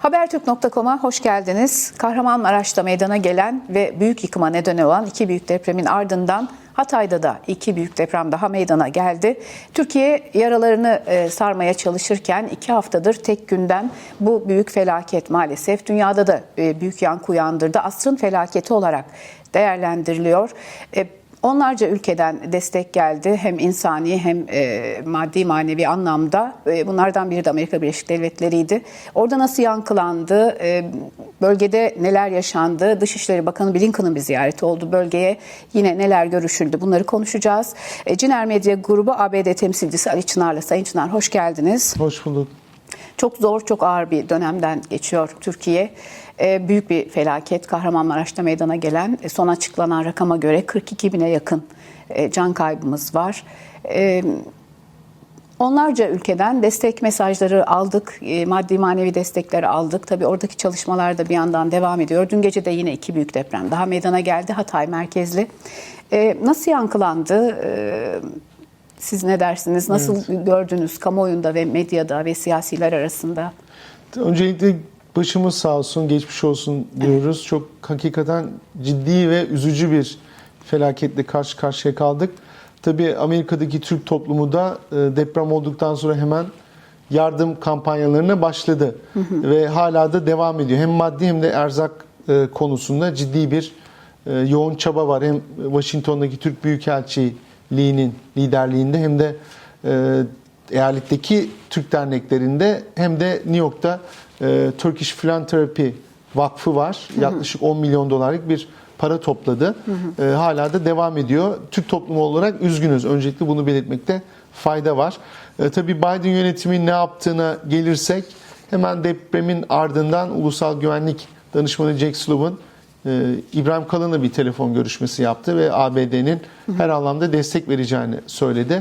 Habertürk.com'a hoş geldiniz. Kahramanmaraş'ta meydana gelen ve büyük yıkıma neden olan iki büyük depremin ardından Hatay'da da iki büyük deprem daha meydana geldi. Türkiye yaralarını e, sarmaya çalışırken iki haftadır tek günden bu büyük felaket maalesef dünyada da e, büyük yankı uyandırdı. Asrın felaketi olarak değerlendiriliyor. Onlarca ülkeden destek geldi hem insani hem e, maddi manevi anlamda. E, bunlardan biri de Amerika Birleşik Devletleri'ydi. Orada nasıl yankılandı, e, bölgede neler yaşandı, Dışişleri Bakanı Blinken'ın bir ziyareti oldu bölgeye. Yine neler görüşüldü bunları konuşacağız. E, Ciner Medya Grubu ABD temsilcisi Ali Çınar'la. Sayın Çınar hoş geldiniz. Hoş bulduk. Çok zor, çok ağır bir dönemden geçiyor Türkiye. Ee, büyük bir felaket Kahramanmaraş'ta meydana gelen e, son açıklanan rakama göre 42 bine yakın e, can kaybımız var. Ee, onlarca ülkeden destek mesajları aldık, e, maddi manevi destekleri aldık. Tabii oradaki çalışmalar da bir yandan devam ediyor. Dün gece de yine iki büyük deprem daha meydana geldi Hatay merkezli. Ee, nasıl yankılandı? Siz ne dersiniz? Nasıl gördünüz kamuoyunda ve medyada ve siyasiler arasında? Öncelikle başımız sağ olsun, geçmiş olsun diyoruz. Çok hakikaten ciddi ve üzücü bir felaketle karşı karşıya kaldık. Tabii Amerika'daki Türk toplumu da e, deprem olduktan sonra hemen yardım kampanyalarına başladı. Ve hala da devam ediyor. Hem maddi hem de erzak e, konusunda ciddi bir e, yoğun çaba var. Hem Washington'daki Türk Büyükelçiliği'nin liderliğinde hem de e, eyaletteki Türk derneklerinde hem de New York'ta e, Turkish Philanthropy Vakfı var. Yaklaşık 10 milyon dolarlık bir para topladı. E, hala da devam ediyor. Türk toplumu olarak üzgünüz. Öncelikle bunu belirtmekte fayda var. E, tabii Biden yönetimi ne yaptığına gelirsek hemen depremin ardından Ulusal Güvenlik Danışmanı Jack Sullivan e, İbrahim Kalın'la bir telefon görüşmesi yaptı ve ABD'nin her anlamda destek vereceğini söyledi.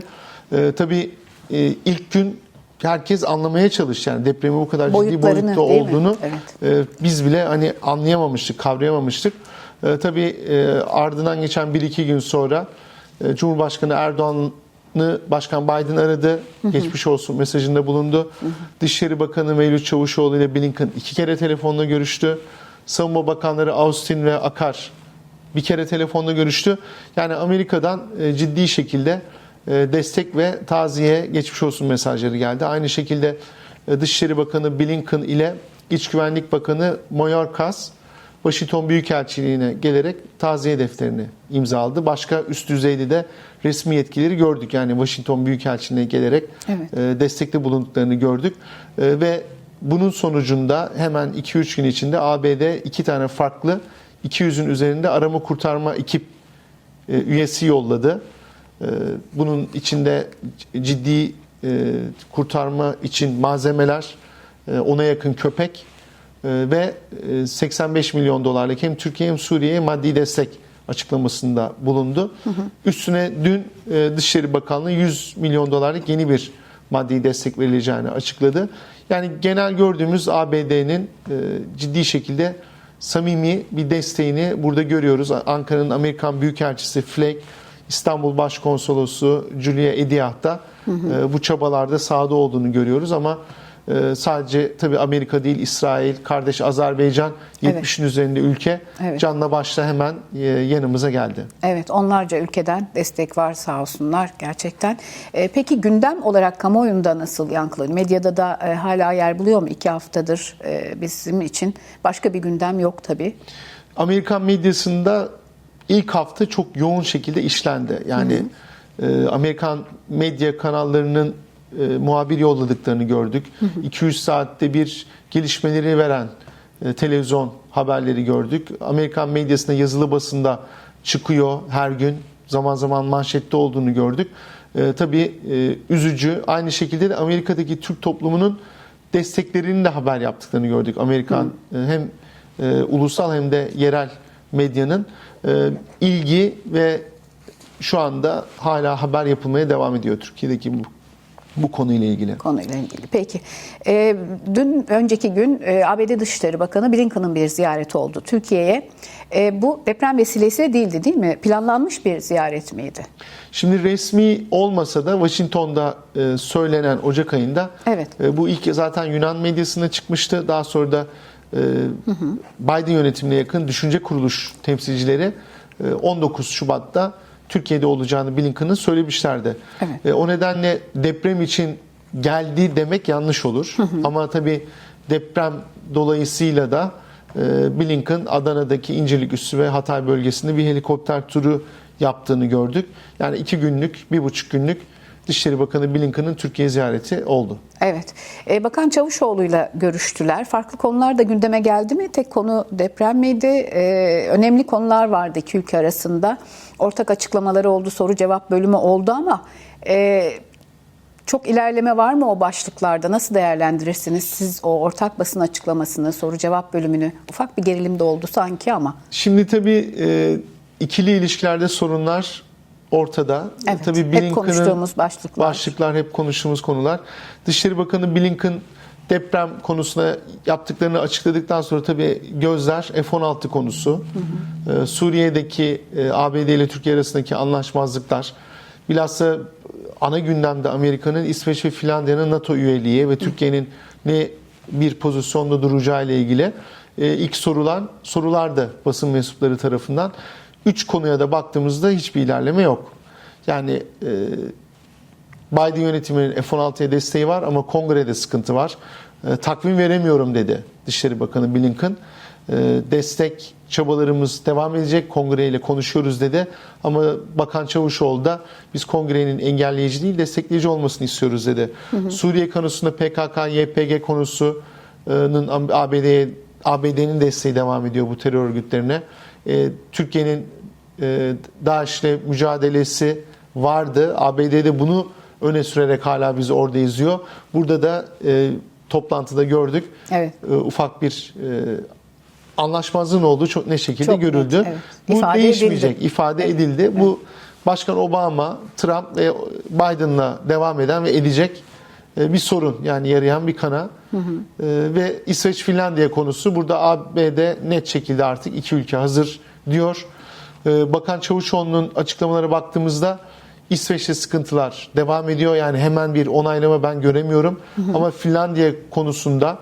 E, tabii e, ilk gün herkes anlamaya çalıştı. Yani depremin bu kadar ciddi boyutta olduğunu Evet. e, biz bile hani anlayamamıştık, kavrayamamıştık. E, tabii e, ardından geçen 1-2 gün sonra e, Cumhurbaşkanı Erdoğan'ı Başkan Biden aradı. Geçmiş olsun mesajında bulundu. Dışişleri Bakanı Mevlüt Çavuşoğlu ile Blinken iki kere telefonla görüştü. Savunma Bakanları Austin ve Akar bir kere telefonla görüştü. Yani Amerika'dan e, ciddi şekilde e, destek ve taziye geçmiş olsun mesajları geldi. Aynı şekilde e, Dışişleri Bakanı Blinken ile İç Güvenlik Bakanı Mayorkas Washington Büyükelçiliğine gelerek taziye defterini imzaladı. Başka üst düzeyde de resmi yetkileri gördük. Yani Washington Büyükelçiliğine gelerek Evet. destekte bulunduklarını gördük. Ve bunun sonucunda hemen 2-3 gün içinde ABD iki tane farklı 200'ün üzerinde arama kurtarma ekip e, üyesi yolladı. E, Bunun içinde ciddi e, kurtarma için malzemeler, ona yakın köpek ve e, 85 milyon dolarlık hem Türkiye hem Suriye'ye maddi destek açıklamasında bulundu. Üstüne dün Dışişleri Bakanlığı 100 milyon dolarlık yeni bir maddi destek verileceğini açıkladı. Yani genel gördüğümüz ABD'nin e, ciddi şekilde samimi bir desteğini burada görüyoruz. Ankara'nın Amerikan Büyükelçisi Flake, İstanbul Başkonsolosu Julia Ediah da e, bu çabalarda sahada olduğunu görüyoruz ama e, sadece tabii Amerika değil İsrail, kardeş Azerbaycan 70'in üzerinde ülke Evet. canla başla hemen e, yanımıza geldi. Evet onlarca ülkeden destek var sağ olsunlar gerçekten. Ee, peki gündem olarak kamuoyunda nasıl yankılanıyor? Medyada da e, hala yer buluyor mu? İki haftadır e, bizim için başka bir gündem yok tabii. Amerikan medyasında ilk hafta çok yoğun şekilde işlendi. Yani e, Amerikan medya kanallarının e, muhabir yolladıklarını gördük. 200 saatte bir gelişmeleri veren e, televizyon haberleri gördük. Amerikan medyasında yazılı basında çıkıyor her gün. Zaman zaman manşette olduğunu gördük. E, tabii e, üzücü. Aynı şekilde de Amerika'daki Türk toplumunun desteklerinin de haber yaptıklarını gördük. Amerikan e, hem e, ulusal hem de yerel medyanın e, ilgi ve şu anda hala haber yapılmaya devam ediyor Türkiye'deki bu bu konuyla ilgili. konuyla ilgili. Peki. Ee, dün önceki gün e, ABD Dışişleri Bakanı Blinken'ın bir ziyareti oldu Türkiye'ye. E, bu deprem vesilesiyle değildi değil mi? Planlanmış bir ziyaret miydi? Şimdi resmi olmasa da Washington'da e, söylenen Ocak ayında Evet. e, bu ilk zaten Yunan medyasına çıkmıştı. Daha sonra da e, Biden yönetimine yakın düşünce kuruluş temsilcileri e, 19 Şubat'ta Türkiye'de olacağını Blinken'ın söylemişlerdi. Evet. E, o nedenle deprem için geldi demek yanlış olur. Ama tabii deprem dolayısıyla da e, Blinken Adana'daki İncirlik Üssü ve Hatay bölgesinde bir helikopter turu yaptığını gördük. Yani iki günlük, bir buçuk günlük Dışişleri Bakanı Blinken'ın Türkiye ziyareti oldu. Evet. E, Bakan Çavuşoğlu'yla görüştüler. Farklı konular da gündeme geldi mi? Tek konu deprem miydi? E, önemli konular vardı iki ülke arasında. Ortak açıklamaları oldu, soru cevap bölümü oldu ama e, çok ilerleme var mı o başlıklarda? Nasıl değerlendirirsiniz siz o ortak basın açıklamasını, soru cevap bölümünü? Ufak bir gerilim de oldu sanki ama. Şimdi tabii e, ikili ilişkilerde sorunlar ortada. Evet, tabii hep Blinken'ın konuştuğumuz başlıklar. başlıklar hep konuştuğumuz konular. Dışişleri Bakanı Blinken deprem konusuna yaptıklarını açıkladıktan sonra tabii gözler F-16 konusu, e, Suriye'deki e, ABD ile Türkiye arasındaki anlaşmazlıklar, bilhassa ana gündemde Amerika'nın İsveç ve Finlandiya'nın NATO üyeliği ve Türkiye'nin ne bir pozisyonda duracağı ile ilgili e, ilk sorulan sorulardı basın mensupları tarafından. Üç konuya da baktığımızda hiçbir ilerleme yok. Yani e, Biden yönetiminin F-16'ya desteği var ama kongrede sıkıntı var. E, takvim veremiyorum dedi Dışişleri Bakanı Blinken. E, destek çabalarımız devam edecek. Kongreyle konuşuyoruz dedi. Ama Bakan Çavuşoğlu da biz kongrenin engelleyici değil destekleyici olmasını istiyoruz dedi. Suriye konusunda PKK, YPG konusunun ABD'ye ABD'nin desteği devam ediyor bu terör örgütlerine. E, Türkiye'nin e, DAEŞ'le mücadelesi vardı. ABD'de bunu öne sürerek hala bizi orada izliyor. Burada da e, toplantıda gördük. Evet. E, ufak bir e, anlaşmazlığın olduğu çok ne şekilde Çok net, görüldü. evet. Bu İfade değişmeyecek. edildi. ifade edildi. Bu Başkan Obama, Trump ve Biden'la devam eden ve edecek e, bir sorun. Yani yarayan bir kana. E, ve İsveç Finlandiya konusu burada ABD net şekilde artık iki ülke hazır diyor. E, Bakan Çavuşoğlu'nun açıklamalara baktığımızda İsveç'te sıkıntılar devam ediyor. Yani hemen bir onaylama ben göremiyorum. Ama Finlandiya konusunda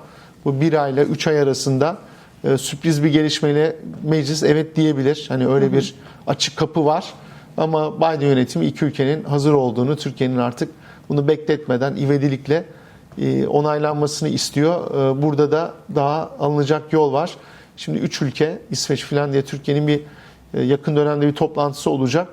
bu bir ayla üç ay arasında e, sürpriz bir gelişmeyle meclis evet diyebilir. Hani öyle bir açık kapı var. Ama Biden yönetimi iki ülkenin hazır olduğunu, Türkiye'nin artık bunu bekletmeden ivedilikle onaylanmasını istiyor. E, Burada da daha alınacak yol var. Şimdi üç ülke, İsveç, Finlandiya, Türkiye'nin bir e, yakın dönemde bir toplantısı olacak.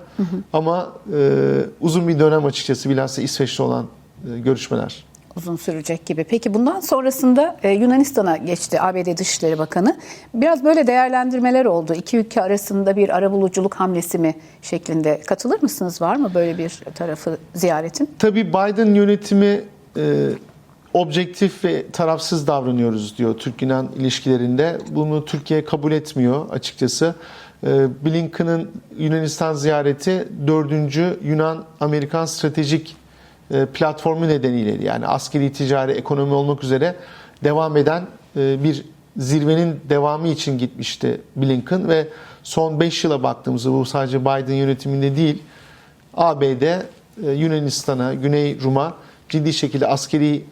Ama e, uzun bir dönem açıkçası bilhassa İsveç'te olan e, görüşmeler. uzun sürecek gibi. Peki bundan sonrasında e, Yunanistan'a geçti ABD Dışişleri Bakanı. Biraz böyle değerlendirmeler oldu. İki ülke arasında bir arabuluculuk hamlesi mi şeklinde katılır mısınız? Var mı böyle bir tarafı ziyaretin? Tabii Biden yönetimi e, objektif ve tarafsız davranıyoruz diyor Türk-Yunan ilişkilerinde. Bunu Türkiye kabul etmiyor açıkçası. E, Blinken'ın Yunanistan ziyareti 4. Yunan-Amerikan stratejik e, platformu nedeniyle yani askeri, ticari, ekonomi olmak üzere devam eden e, bir zirvenin devamı için gitmişti Blinken ve son 5 yıla baktığımızda bu sadece Biden yönetiminde değil ABD e, Yunanistan'a, Güney Rum'a ciddi şekilde askeri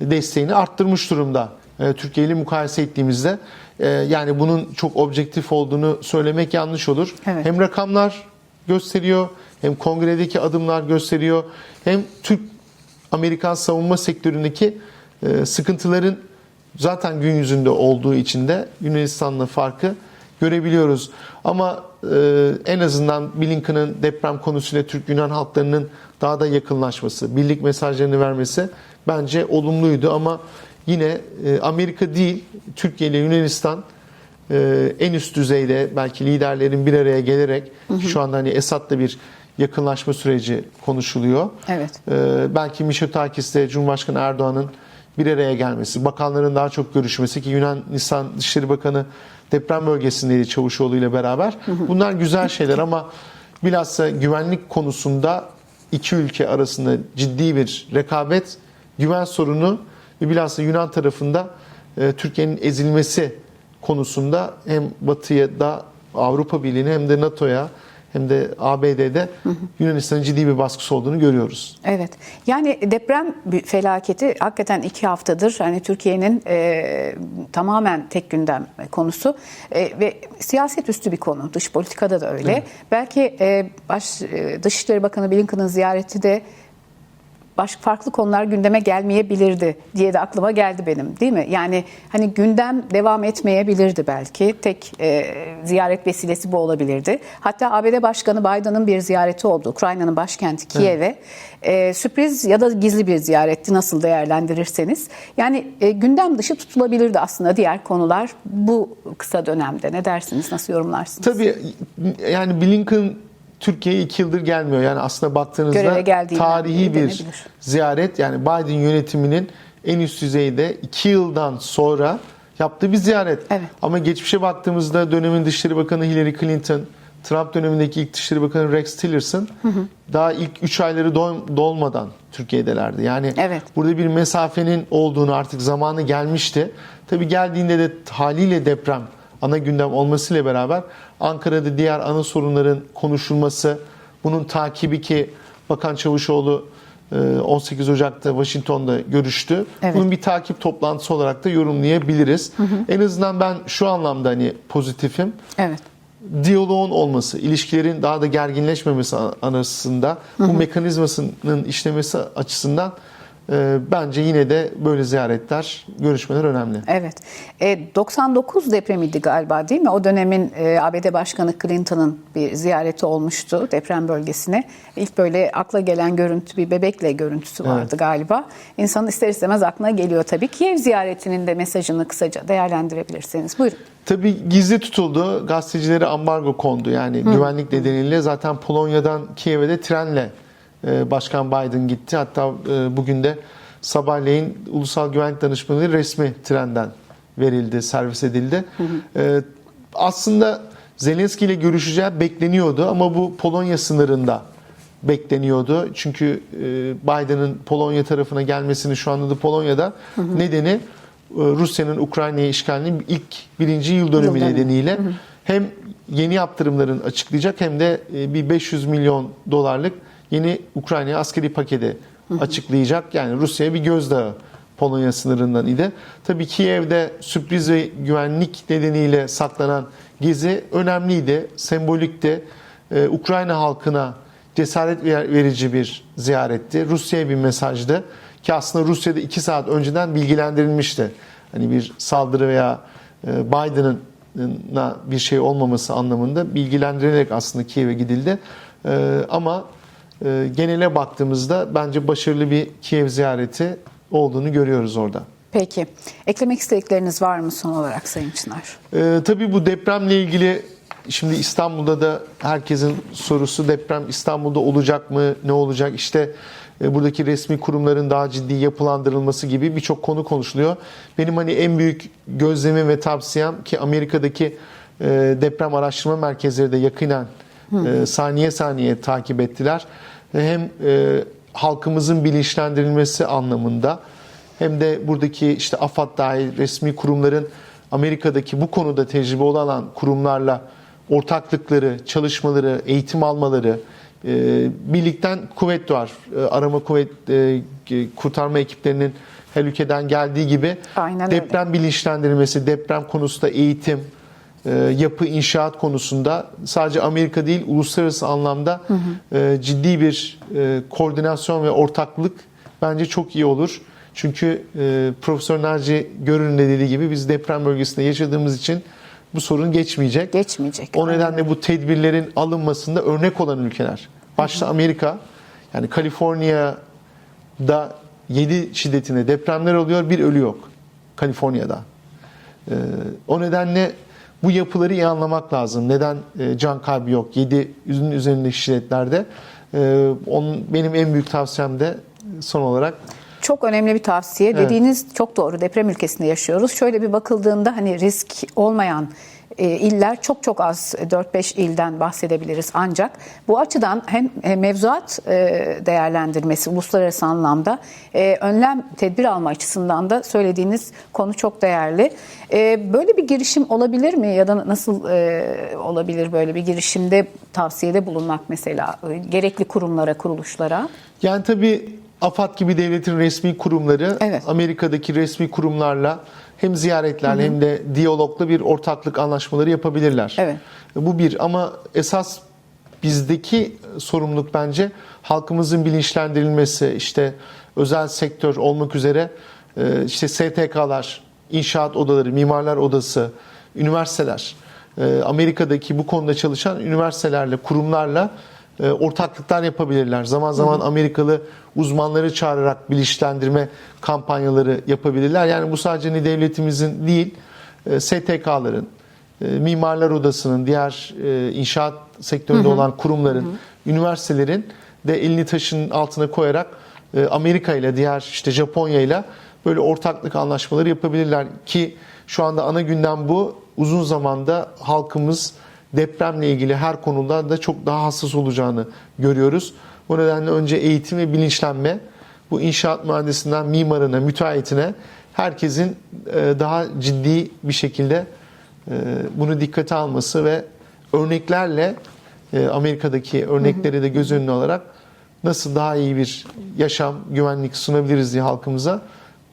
desteğini arttırmış durumda. E, Türkiye ile mukayese ettiğimizde e, yani bunun çok objektif olduğunu söylemek yanlış olur. Evet. Hem rakamlar gösteriyor, hem kongredeki adımlar gösteriyor, hem Türk Amerikan savunma sektöründeki e, sıkıntıların zaten gün yüzünde olduğu için de Yunanistan'la farkı görebiliyoruz. Ama e, en azından Blinken'ın deprem konusuyla Türk-Yunan halklarının daha da yakınlaşması, birlik mesajlarını vermesi bence olumluydu ama yine e, Amerika değil, Türkiye ile Yunanistan e, en üst düzeyde belki liderlerin bir araya gelerek şu anda hani Esad'la bir yakınlaşma süreci konuşuluyor. Evet. Ee, belki Mitsotakis ile Cumhurbaşkanı Erdoğan'ın bir araya gelmesi, bakanların daha çok görüşmesi ki Yunanistan Dışişleri Bakanı deprem bölgesindeydi Çavuşoğlu ile beraber. Bunlar güzel şeyler ama bilhassa güvenlik konusunda iki ülke arasında ciddi bir rekabet, güven sorunu ve bilhassa Yunan tarafında e, Türkiye'nin ezilmesi konusunda hem Batı'ya da Avrupa Birliği'ne hem de NATO'ya hem de ABD'de Yunanistan'ın ciddi bir baskısı olduğunu görüyoruz. Evet. Yani deprem felaketi hakikaten iki haftadır hani Türkiye'nin e, tamamen tek gündem konusu E, ve siyaset üstü bir konu. Dış politikada da öyle. Belki e, baş, e, Dışişleri Bakanı Blinken'ın ziyareti de başka farklı konular gündeme gelmeyebilirdi diye de aklıma geldi benim değil mi? Yani hani gündem devam etmeyebilirdi belki. Tek e, ziyaret vesilesi bu olabilirdi. Hatta ABD Başkanı Biden'ın bir ziyareti oldu. Ukrayna'nın başkenti Kiev'e. E, sürpriz ya da gizli bir ziyaretti nasıl değerlendirirseniz. Yani e, gündem dışı tutulabilirdi aslında diğer konular bu kısa dönemde. Ne dersiniz? Nasıl yorumlarsınız? Tabii yani Blinken Türkiye'ye iki yıldır gelmiyor. Yani aslında baktığınızda tarihi bir denebilir. ziyaret. Yani Biden yönetiminin en üst düzeyde iki yıldan sonra yaptığı bir ziyaret. Evet. Ama geçmişe baktığımızda dönemin Dışişleri Bakanı Hillary Clinton, Trump dönemindeki ilk Dışişleri Bakanı Rex Tillerson daha ilk 3 ayları dol- dolmadan Türkiye'delerdi. Yani Evet. burada bir mesafenin olduğunu artık zamanı gelmişti. Tabii geldiğinde de haliyle deprem ana gündem olmasıyla beraber Ankara'da diğer ana sorunların konuşulması, bunun takibi ki Bakan Çavuşoğlu e, 18 Ocak'ta Washington'da görüştü. Evet. Bunun bir takip toplantısı olarak da yorumlayabiliriz. En azından ben şu anlamda hani pozitifim Evet. diyaloğun olması, ilişkilerin daha da gerginleşmemesi arasında bu mekanizmasının işlemesi açısından e, bence yine de böyle ziyaretler, görüşmeler önemli. Evet. E, 99 depremiydi galiba değil mi? O dönemin e, ABD Başkanı Clinton'ın bir ziyareti olmuştu deprem bölgesine. İlk böyle akla gelen görüntü bir bebekle görüntüsü vardı Evet. galiba. İnsanın ister istemez aklına geliyor tabii. Kiev ziyaretinin de mesajını kısaca değerlendirebilirseniz. Buyurun. Tabii gizli tutuldu. Gazetecilere ambargo kondu. Yani güvenlik nedeniyle zaten Polonya'dan Kiev'e de trenle Başkan Biden gitti. Hatta e, bugün de sabahleyin Ulusal Güvenlik Danışmanlığı resmi trenden verildi, servis edildi. E, aslında Zelenski ile görüşeceği bekleniyordu ama bu Polonya sınırında bekleniyordu. Çünkü e, Biden'ın Polonya tarafına gelmesini şu anda da Polonya'da nedeni e, Rusya'nın Ukrayna'ya işgalinin ilk birinci yıl dönümü Yıl nedeniyle hem yeni yaptırımların açıklayacak hem de bir 500 milyon dolarlık yeni Ukrayna'ya askeri paketi açıklayacak. Yani Rusya'ya bir gözdağı Polonya sınırından idi. Tabii Kiev'de sürpriz ve güvenlik nedeniyle saklanan gezi önemliydi, sembolikti. Ee, Ukrayna halkına cesaret ver- verici bir ziyaretti. Rusya'ya bir mesajdı ki aslında Rusya'da iki saat önceden bilgilendirilmişti. Hani bir saldırı veya e, Biden'ın bir şey olmaması anlamında bilgilendirilerek aslında Kiev'e gidildi. Ee, ama e, genele baktığımızda bence başarılı bir Kiev ziyareti olduğunu görüyoruz orada. Peki. Eklemek istedikleriniz var mı son olarak Sayın Çınar? Ee, tabii bu depremle ilgili şimdi İstanbul'da da herkesin sorusu deprem İstanbul'da olacak mı? Ne olacak? İşte e, buradaki resmi kurumların daha ciddi yapılandırılması gibi birçok konu konuşuluyor. Benim hani en büyük gözlemim ve tavsiyem ki Amerika'daki e, deprem araştırma merkezleri de yakinen e, saniye saniye takip ettiler. Hem e, halkımızın bilinçlendirilmesi anlamında hem de buradaki işte AFAD dahil resmi kurumların Amerika'daki bu konuda tecrübe olan kurumlarla ortaklıkları, çalışmaları, eğitim almaları, e, birlikten kuvvet doğar. E, arama kuvvet, e, kurtarma ekiplerinin her ülkeden geldiği gibi Aynen öyle. deprem bilinçlendirilmesi, deprem konusunda eğitim, yapı, inşaat konusunda sadece Amerika değil uluslararası anlamda e, ciddi bir e, koordinasyon ve ortaklık bence çok iyi olur. Çünkü e, Profesör Naci Görür'ün de dediği gibi biz deprem bölgesinde yaşadığımız için bu sorun geçmeyecek. Geçmeyecek. O nedenle bu tedbirlerin alınmasında örnek olan ülkeler. Başta Amerika, yani Kaliforniya'da 7 şiddetinde depremler oluyor, bir ölü yok. Kaliforniya'da. O nedenle bu yapıları iyi anlamak lazım. Neden e, can kaybı yok 7 yüzün üzerindeki şiddetlerde? Ee, onun, benim en büyük tavsiyem de son olarak Çok önemli bir tavsiye. Dediğiniz çok doğru. Deprem ülkesinde yaşıyoruz. Şöyle bir bakıldığında hani risk olmayan e, iller çok çok az 4-5 ilden bahsedebiliriz ancak bu açıdan hem e, mevzuat e, değerlendirmesi uluslararası anlamda e, önlem tedbir alma açısından da söylediğiniz konu çok değerli. E, böyle bir girişim olabilir mi ya da nasıl e, olabilir böyle bir girişimde tavsiyede bulunmak mesela e, gerekli kurumlara, kuruluşlara? Yani tabii AFAD gibi devletin resmi kurumları Evet. Amerika'daki resmi kurumlarla hem ziyaretlerle hem de diyalogla bir ortaklık anlaşmaları yapabilirler. Evet. Bu bir ama esas bizdeki sorumluluk bence halkımızın bilinçlendirilmesi, işte özel sektör olmak üzere e, işte STK'lar, inşaat odaları, mimarlar odası, üniversiteler, e, Amerika'daki bu konuda çalışan üniversitelerle, kurumlarla e, ortaklıklar yapabilirler. Zaman zaman Amerikalı uzmanları çağırarak bilinçlendirme kampanyaları yapabilirler. Yani bu sadece ne devletimizin değil, e, STK'ların, e, Mimarlar Odası'nın, diğer e, inşaat sektöründe olan kurumların, üniversitelerin de elini taşın altına koyarak e, Amerika ile diğer işte Japonya ile böyle ortaklık anlaşmaları yapabilirler ki şu anda ana gündem bu. Uzun zamanda halkımız depremle ilgili her konuda da çok daha hassas olacağını görüyoruz. Bu nedenle önce eğitim ve bilinçlenme bu inşaat mühendisinden mimarına, müteahhitine herkesin e, daha ciddi bir şekilde e, bunu dikkate alması ve örneklerle e, Amerika'daki örnekleri de göz önüne alarak nasıl daha iyi bir yaşam, güvenlik sunabiliriz diye halkımıza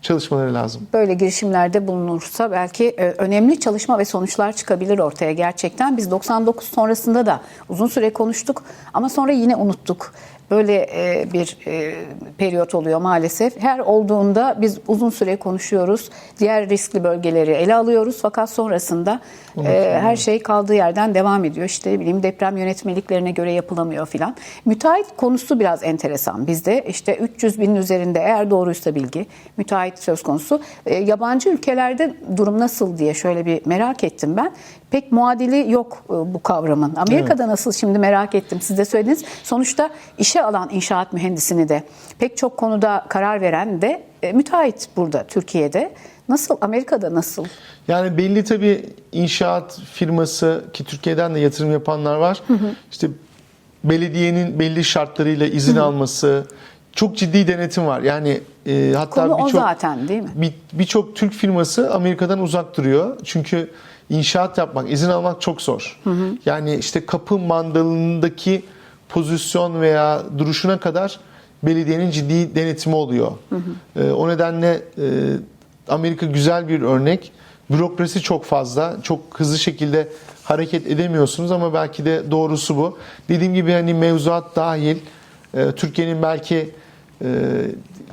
çalışmaları lazım. Böyle girişimlerde bulunursa belki e, önemli çalışma ve sonuçlar çıkabilir ortaya gerçekten. Biz 99 sonrasında da uzun süre konuştuk ama sonra yine unuttuk. Böyle e, bir e, periyot oluyor maalesef. Her olduğunda biz uzun süre konuşuyoruz. Diğer riskli bölgeleri ele alıyoruz fakat sonrasında e, her şey kaldığı yerden devam ediyor. İşte bileyim deprem yönetmeliklerine göre yapılamıyor filan. Müteahhit konusu biraz enteresan bizde. İşte 300 binin üzerinde eğer doğruysa bilgi müteahhit söz konusu. E, yabancı ülkelerde durum nasıl diye şöyle bir merak ettim ben. Pek muadili yok e, bu kavramın. Amerika'da nasıl şimdi merak ettim. Siz de söylediniz. Sonuçta işe alan inşaat mühendisini de pek çok konuda karar veren de e, müteahhit burada Türkiye'de. Nasıl? Amerika'da nasıl? Yani belli tabii inşaat firması ki Türkiye'den de yatırım yapanlar var. İşte belediyenin belli şartlarıyla izin alması, çok ciddi denetim var. Yani e, hatta birçok zaten değil mi? bir- birçok Türk firması Amerika'dan uzak duruyor. Çünkü inşaat yapmak, izin almak çok zor. Yani işte kapı mandalındaki pozisyon veya duruşuna kadar belediyenin ciddi denetimi oluyor. E, o nedenle e, Amerika güzel bir örnek. Bürokrasi çok fazla. Çok hızlı şekilde hareket edemiyorsunuz ama belki de doğrusu bu. Dediğim gibi hani mevzuat dahil e, Türkiye'nin belki e,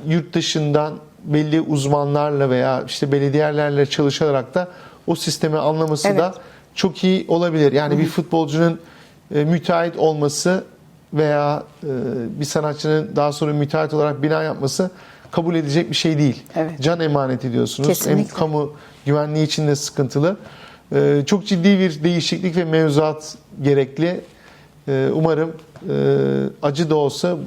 yurt dışından belli uzmanlarla veya işte belediyelerle çalışarak da o sistemi anlaması Evet. da çok iyi olabilir. Yani bir futbolcunun e, müteahhit olması veya e, bir sanatçının daha sonra müteahhit olarak bina yapması kabul edecek bir şey değil. Evet. Can emanet ediyorsunuz. Kesinlikle. Hem kamu güvenliği için de sıkıntılı. E, çok ciddi bir değişiklik ve mevzuat gerekli. E, umarım e, acı da olsa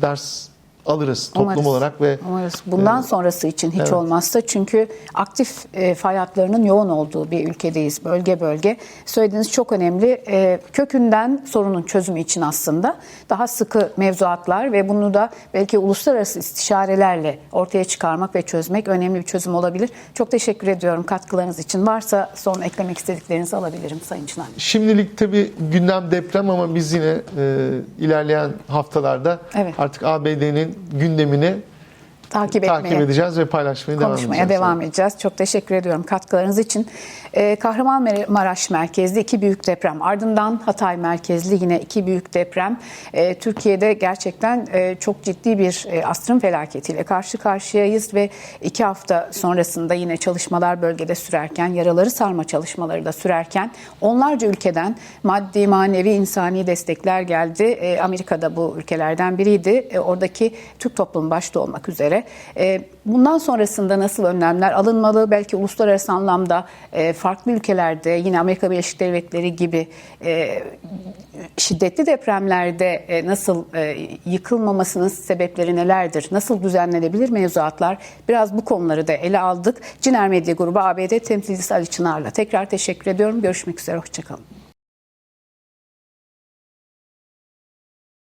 ders alırız toplum Umarız. olarak ve Umarız. Bundan sonrası için hiç evet. olmazsa çünkü aktif e, fay hatlarının yoğun olduğu bir ülkedeyiz bölge bölge. Söylediğiniz çok önemli. E, kökünden sorunun çözümü için aslında daha sıkı mevzuatlar ve bunu da belki uluslararası istişarelerle ortaya çıkarmak ve çözmek önemli bir çözüm olabilir. Çok teşekkür ediyorum katkılarınız için. Varsa son eklemek istediklerinizi alabilirim Sayın Çınar. Şimdilik tabii gündem deprem ama biz yine e, ilerleyen haftalarda Evet. artık ABD'nin gündemini Takip, takip etmeye. edeceğiz ve paylaşmaya devam edeceğiz. konuşmaya devam edeceğiz. Çok teşekkür ediyorum katkılarınız için. Ee, Kahramanmaraş merkezli iki büyük deprem. Ardından Hatay merkezli yine iki büyük deprem. Ee, Türkiye'de gerçekten e, çok ciddi bir e, felaketiyle karşı karşıyayız ve iki hafta sonrasında yine çalışmalar bölgede sürerken, yaraları sarma çalışmaları da sürerken onlarca ülkeden maddi, manevi, insani destekler geldi. Ee, Amerika'da bu ülkelerden biriydi. Oradaki Türk toplumu başta olmak üzere üzere. Bundan sonrasında nasıl önlemler alınmalı? Belki uluslararası anlamda e, farklı ülkelerde yine Amerika Birleşik Devletleri gibi e, şiddetli depremlerde e, nasıl yıkılmamasının sebepleri nelerdir? Nasıl düzenlenebilir mevzuatlar? Biraz bu konuları da ele aldık. Ciner Medya Grubu ABD temsilcisi Ali Çınar'la tekrar teşekkür ediyorum. Görüşmek üzere, hoşçakalın.